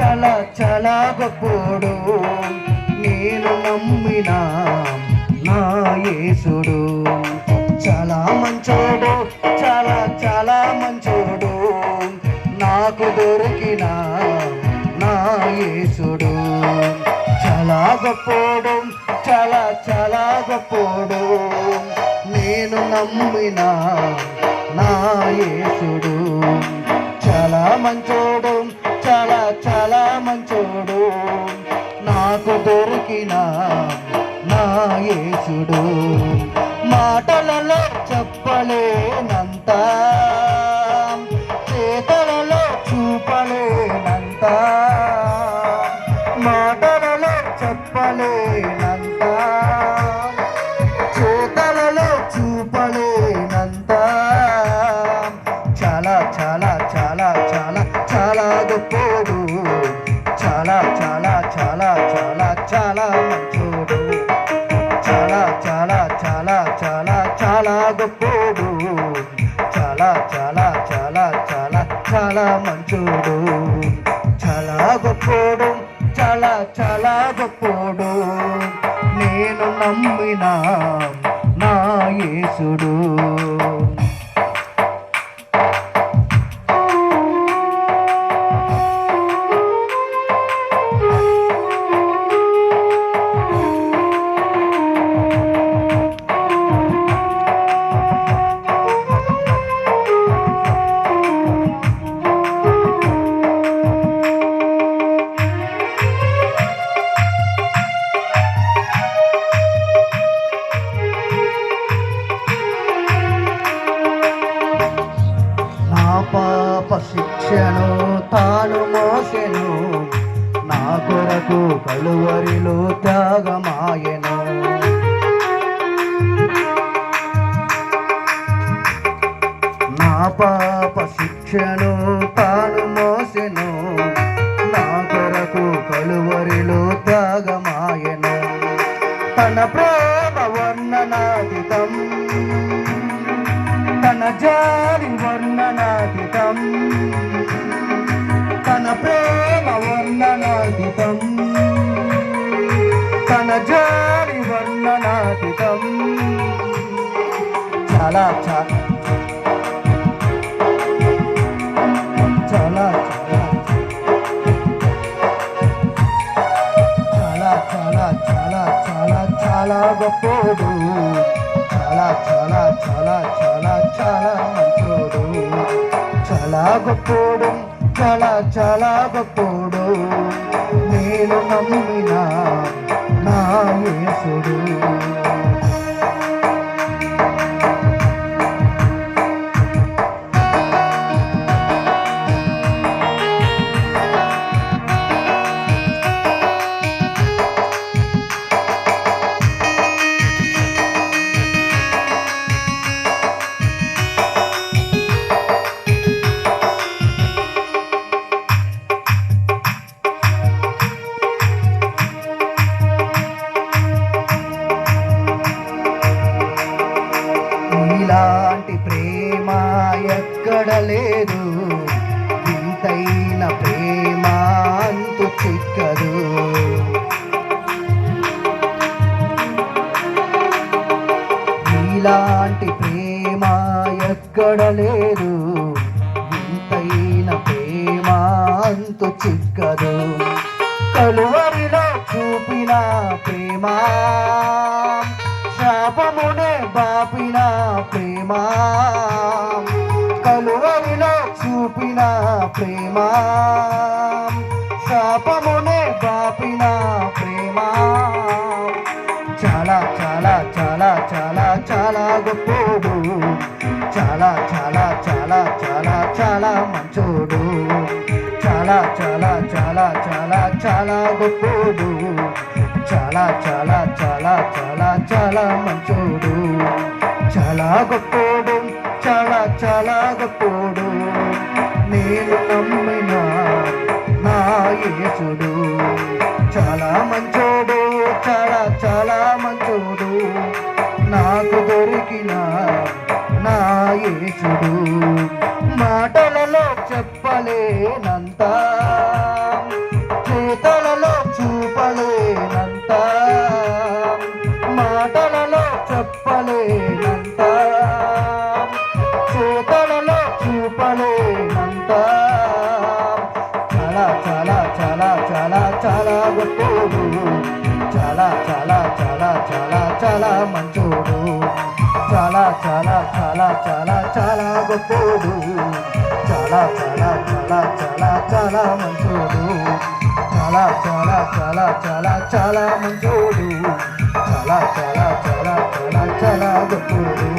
చాలా గొప్పోడు. నేను నమ్మిన నా యేసుడు. చాలా మంచోడు చాలా చాలా మంచోడు. నాకు దొరికిన నా యేసుడు. చాలా గొప్పోడు చాలా చాలా గొప్పోడు. నేను నమ్మిన నా యేసుడు. చాలా మంచోడు చాలా మంచోడు. నాకు దొరికిన నా యేసుడు. మాటలలో చెప్పలేనంత చేతలలో చూపలేనంతా. చాలా చాలా చాలా చాలా గొప్పోడు. చాలా చాలా చాలా చాలా చాలా మంచోడు. చాలా గొప్పోడు చాలా చాలా గొప్పోడు. నేను నమ్మిన నా యేసుడు. మనకు కలువరిలో త్యాగమాయను. నా పాప శిక్షను తాను మోసెను. నా కొరకు కలువరిలో త్యాగమాయను. తన ప్రేమ వర్ణనాతీతం. తన జారి చాలా చాలా చాలా చాలా చాలా చాలా చాలా గొప్పోడు. చాలా చాలా చాలా చాలా చాలా మంచోడు. చాలా గొప్పోడు చాలా చాలా గొప్పోడు. నేను నమ్మిన నా యేసుడు. ఎక్కడ లేదు ఇంతైన ప్రేమ అంతు చిక్కదు. ఇలాంటి ప్రేమ ఎక్కడ లేదు. ఇంతైన ప్రేమ అంతు చిక్కదు. కలువరిలో చూపిన ప్రేమ శాపమునే బాపిన ప్రేమ. చూపిన ప్రేమ శాపమునే బాపిన ప్రేమ చాలా చాలా చాలా చాలా చాలా గొప్పోడు చాలా చాలా చాలా చాలా చాలా మంచోడు చాలా చాలా చాలా చాలా చాలా గొప్పోడు చాలా చాలా చాలా చాలా చాలా మంచోడు చాలా గొప్పోడు చాలా చాలా గొప్పోడు నేను నమ్మిన నా యేసుడు. చాలా మంచోడు చాలా చాలా మంచోడు. నాకు దొరికిన నా యేసుడు. మాటలలో చెప్పలేనంతా చాలా మంచోడు చాలా చాలా చాలా చాలా చాలా గొప్పోడు చాలా చాలా చాలా చాలా చాలా మంచోడు చాలా చాలా చాలా చాలా చాలా మంచోడు చాలా చాలా చాలా చాలా చాలా గొప్పోడు